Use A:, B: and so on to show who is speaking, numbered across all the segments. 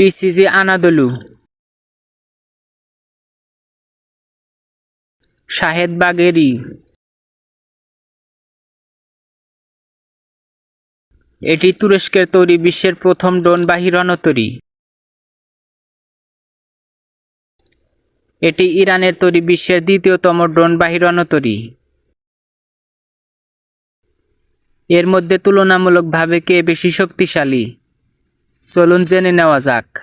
A: TCG Anadolu. Shahed বাগেরি। এটি তুরস্কের তৈরি বিশ্বের প্রথম ড্রোনবাহী রণতরী। এটি ইরানের তৈরি বিশ্বের দ্বিতীয়তম ড্রোনবাহী রণতরী। এর মধ্যে তুলনামূলকভাবে কে বেশি শক্তিশালী? চলুন জেনে নেওয়া যাক।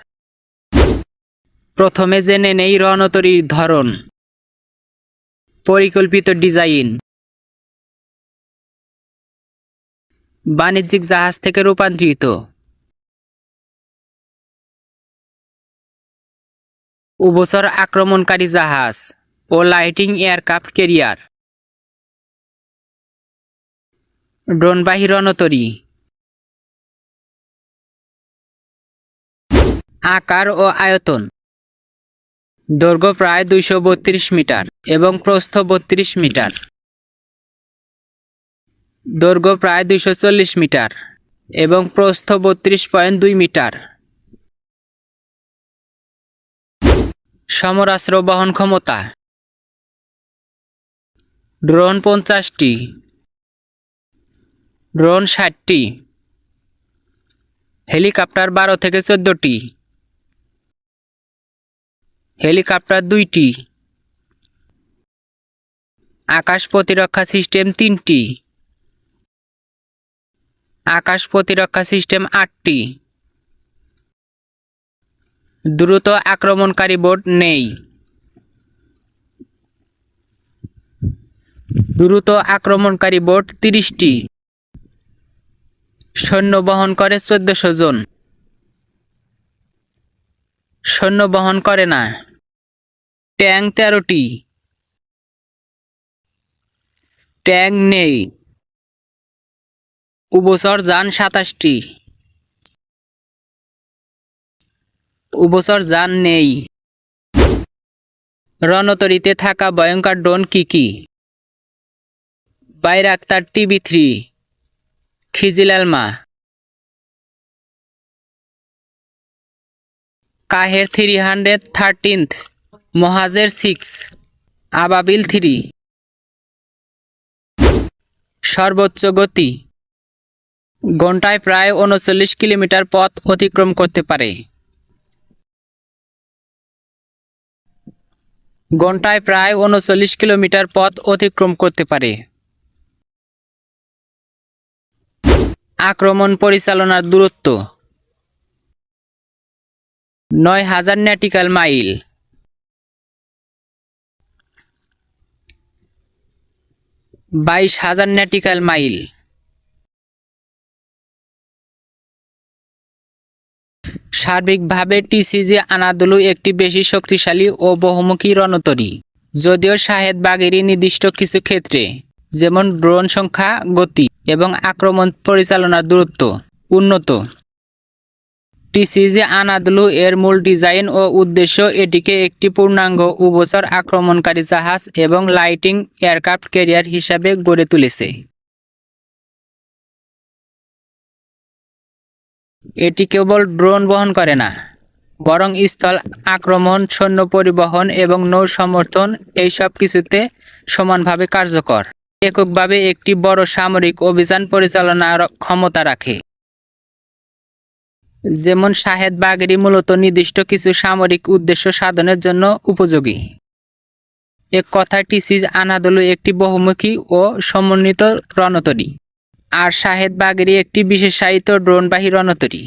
A: প্রথমে জেনে নেই রণতরীর ধরন। পরিকল্পিত ডিজাইন। বাণিজ্যিক জাহাজ থেকে রূপান্তরিত। উভচর আক্রমণকারী জাহাজ ও লাইটিং এয়ারক্রাফট ক্যারিয়ার। ড্রোনবাহী রণতরী। আকার ও আয়তন। দৈর্ঘ্য প্রায় দুইশো বত্রিশ মিটার এবং প্রস্থ বত্রিশ মিটার। দৈর্ঘ্য প্রায় দুইশো চল্লিশ মিটার এবং প্রস্থ বত্রিশ পয়েন্ট দুই মিটার। সমরাস্ত্র বহন ক্ষমতা। ড্রোন পঞ্চাশটি। ড্রোন ষাটটি। হেলিকপ্টার বারো থেকে চোদ্দটি। হেলিকপ্টার দুইটি। আকাশ প্রতিরক্ষা সিস্টেম তিনটি। আকাশ প্রতিরক্ষা সিস্টেম আটটি। দ্রুত আক্রমণকারী বোর্ড নেই। দ্রুত আক্রমণকারী বোট তিরিশটি। সৈন্য বহন করে চোদ্দশো জন। সৈন্য বহন করে না। ট্যাঙ্ক তেরোটি। ট্যাং নেই। উভচর যান সাতাশটি। উভচর যান নেই। রণতরীতে থাকা ভয়ঙ্কর ড্রোন কি কি? Bayraktar TB three. Kizilelma Qaher three hundred thirteenth. Mohajer six Ababil three সর্বোচ্চ গতি, ঘন্টায় প্রায় উনচল্লিশ কিলোমিটার পথ অতিক্রম করতে পারে। ঘন্টায় প্রায় উনচল্লিশ কিলোমিটার পথ অতিক্রম করতে পারে। আক্রমণ পরিচালনার দূরত্ব, নয় হাজার ন্যাটিক্যাল মাইল বাইশ হাজার ন্যাটিক্যাল মাইল সার্বিকভাবে টিসিজি আনাদুলু একটি বেশি শক্তিশালী ও বহুমুখী রণতরী, যদিও শাহেদ বাগেরি নির্দিষ্ট কিছু ক্ষেত্রে, যেমন ড্রোন সংখ্যা, গতি এবং আক্রমণ পরিচালনার দূরত্ব, উন্নত। টিসিজি আনাদলু এর মূল ডিজাইন ও উদ্দেশ্য এটিকে একটি পূর্ণাঙ্গ উভচর আক্রমণকারী জাহাজ এবং লাইটিং এয়ারক্রাফট ক্যারিয়ার হিসাবে গড়ে তুলেছে। এটি কেবল ড্রোন বহন করে না, বরং স্থল আক্রমণ, সৈন্য পরিবহন এবং নৌ সমর্থন এই সব কিছুতে সমানভাবে কার্যকর। এককভাবে একটি বড় সামরিক অভিযান পরিচালনার ক্ষমতা রাখে। যেমন শাহেদ বাগেরি মূলত নির্দিষ্ট কিছু সামরিক উদ্দেশ্য সাধনের জন্য উপযোগী। এক কথায় টিসিজ আনাদলু একটি বহুমুখী ও সমন্বিত রণতরী। আর শাহেদ বাগেরি একটি বিশেষায়িত ড্রোনবাহী রণতরী।